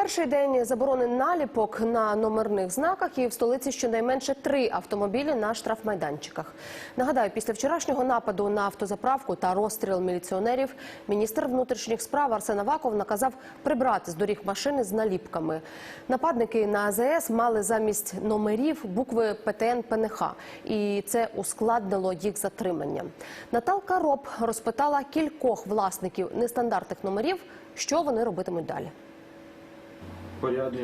Перший день заборони наліпок на номерних знаках і в столиці щонайменше три автомобілі на штрафмайданчиках. Нагадаю, після вчорашнього нападу на автозаправку та розстріл міліціонерів міністр внутрішніх справ Арсен Аваков наказав прибрати з доріг машини з наліпками. Нападники на АЗС мали замість номерів букви ПТН ПНХ, і це ускладнило їх затримання. Наталка Роб розпитала кількох власників нестандартних номерів, що вони робитимуть далі.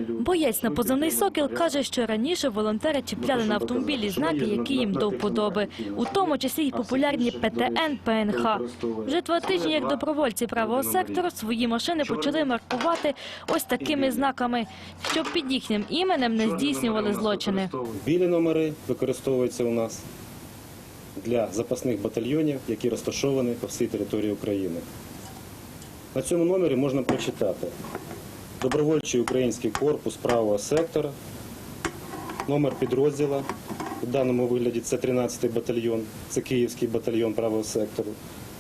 Боєць на позивний сокіл каже, що раніше волонтери чіпляли на автомобілі знаки, які їм до вподоби, у тому числі й популярні ПТН, ПНХ. Вже два тижні, як добровольці правого сектору, свої машини почали маркувати ось такими знаками, щоб під їхнім іменем не здійснювали злочини. Білі номери використовуються у нас для запасних батальйонів, які розташовані по всій території України. На цьому номері можна прочитати добровольчий український корпус правого сектора, номер підрозділа. У даному вигляді це 13-й батальйон, це Київський батальйон правого сектору,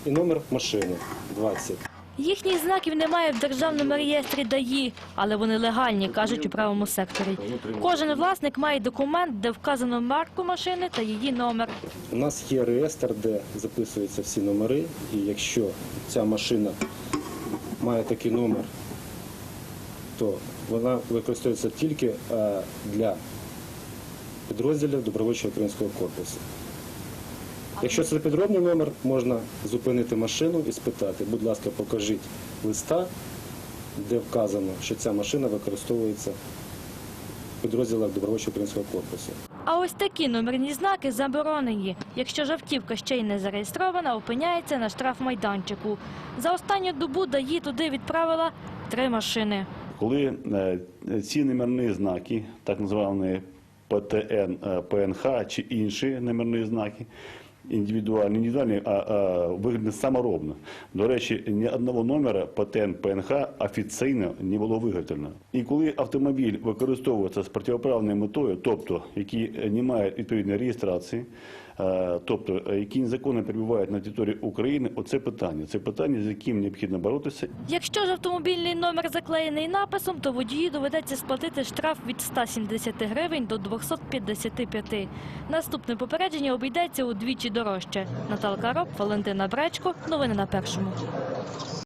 і номер машини 20. Їхніх знаків немає в державному реєстрі ДАІ, але вони легальні, кажуть у правому секторі. Кожен власник має документ, де вказано марку машини та її номер. У нас є реєстр, де записуються всі номери, і якщо ця машина має такий номер, то вона використовується тільки е, для підрозділів добровольчого українського корпусу. Якщо це підробний номер, можна зупинити машину і спитати, будь ласка, покажіть листа, де вказано, що ця машина використовується в підрозділах добровольчого українського корпусу. А ось такі номерні знаки заборонені. Якщо ж автівка ще й не зареєстрована, опиняється на штрафмайданчику. За останню добу ДАІ туди відправила три машини. Коли е, ці немірні знаки, так звані ПТН, е, ПНХ чи інші немірні знаки, індивідуальні, індивідуальні, а, а виглядні саморобно. До речі, ні одного номера ПТН, ПНХ офіційно не було виготовлено. І коли автомобіль використовується з протиправною метою, тобто які не мають відповідної реєстрації, е, тобто які незаконно перебувають на території України, оце питання. Це питання, з яким необхідно боротися Якщо ж автомобільний номер заклеєний написом, то водію доведеться сплатити штраф від 170 гривень до 255. Наступне попередження обійдеться удвічі дорожче. Наталка Роб, Валентина Бречко. Новини на першому.